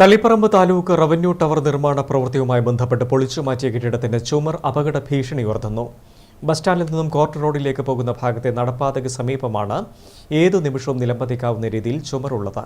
Taliparamba taluk revenue tower നിർമ്മാണ പ്രവൃത്തിയുമായി ബന്ധപ്പെട്ട് പൊളിച്ചു മാറ്റിയ കെട്ടിടത്തിന്റെ ചുമർ അപകട ഭീഷണി ഉയർത്തുന്നു. ബസ് സ്റ്റാൻഡിൽ നിന്നും കോർട്ട് റോഡിലേക്ക് പോകുന്ന ഭാഗത്തെ നടപ്പാതയ്ക്ക് സമീപമാണ് ഏതു നിമിഷവും നിലംപതിക്കാവുന്ന രീതിയിൽ ചുമറുള്ളത്.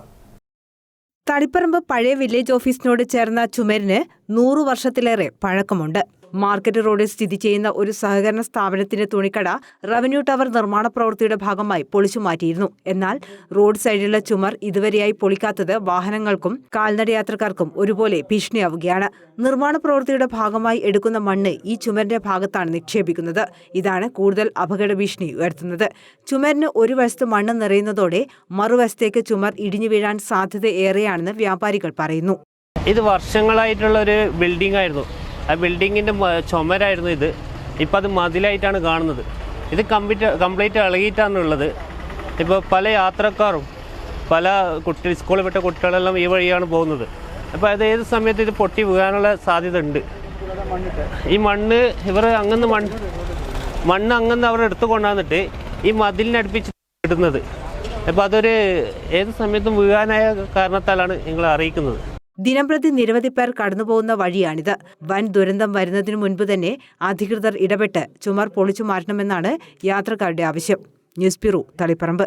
തളിപ്പറമ്പ് പഴയ വില്ലേജ് ഓഫീസിനോട് ചേർന്ന ചുമരിന് നൂറു വർഷത്തിലേറെ പഴക്കമുണ്ട്. മാർക്കറ്റ് റോഡിൽ സ്ഥിതി ചെയ്യുന്ന ഒരു സഹകരണ സ്ഥാപനത്തിന്റെ തുണിക്കട റവന്യൂ ടവർ നിർമ്മാണ പ്രവൃത്തിയുടെ ഭാഗമായി പൊളിച്ചു മാറ്റിയിരുന്നു. എന്നാൽ റോഡ് സൈഡിലുള്ള ചുമർ ഇതുവരെയായി പൊളിക്കാത്തത് വാഹനങ്ങൾക്കും കാൽനടയാത്രക്കാർക്കും ഒരുപോലെ ഭീഷണിയാവുകയാണ്. നിർമ്മാണ പ്രവൃത്തിയുടെ ഭാഗമായി എടുക്കുന്ന മണ്ണ് ഈ ചുമരിന്റെ ഭാഗത്താണ് നിക്ഷേപിക്കുന്നത്. ഇതാണ് കൂടുതൽ അപകട ഭീഷണി ഉയർത്തുന്നത്. ചുമരിന് ഒരു വശത്ത് മണ്ണ് നിറയുന്നതോടെ മറുവശത്തേക്ക് ചുമർ ഇടിഞ്ഞു വീഴാൻ സാധ്യത ഏറെയാണെന്ന് വ്യാപാരികൾ പറയുന്നു. ഇത് വർഷങ്ങളായിട്ടുള്ള ഒരു ബിൽഡിംഗ് ആയിരുന്നു. ആ ബിൽഡിങ്ങിന്റെ ചുമരായിരുന്നു ഇത്. ഇപ്പം അത് മതിലായിട്ടാണ് കാണുന്നത്. ഇത് കംപ്ലീറ്റ് കംപ്ലീറ്റ് ഇളകിയിട്ടാണുള്ളത് ഇപ്പോൾ പല യാത്രക്കാരും പല കുട്ടി സ്കൂളിൽ വിട്ട കുട്ടികളെല്ലാം ഈ വഴിയാണ് പോകുന്നത്. അപ്പോൾ അത് ഏത് സമയത്ത് ഇത് പൊട്ടി വീഴാനുള്ള സാധ്യത ഉണ്ട്? ഈ മണ്ണ് ഇവർ അങ്ങനെ മണ്ണ് മണ്ണ് അങ്ങനെ അവർ എടുത്തു കൊണ്ടുവന്നിട്ട് ഈ മതിലിനടുപ്പിച്ച് ഇടുന്നത്. അപ്പോൾ അതൊരു ഏത് സമയത്തും വീഴാനായ കാരണത്താലാണ് നിങ്ങൾ അറിയിക്കുന്നത്. ദിനംപ്രതി നിരവധി പേർ കടന്നുപോകുന്ന വഴിയാണിത്. വൻ ദുരന്തം വരുന്നതിനു മുൻപ് തന്നെ അധികൃതർ ഇടപെട്ട് ചുമർ പൊളിച്ചു മാറ്റണമെന്നാണ് യാത്രക്കാരുടെ ആവശ്യം. News bureau Taliparamba.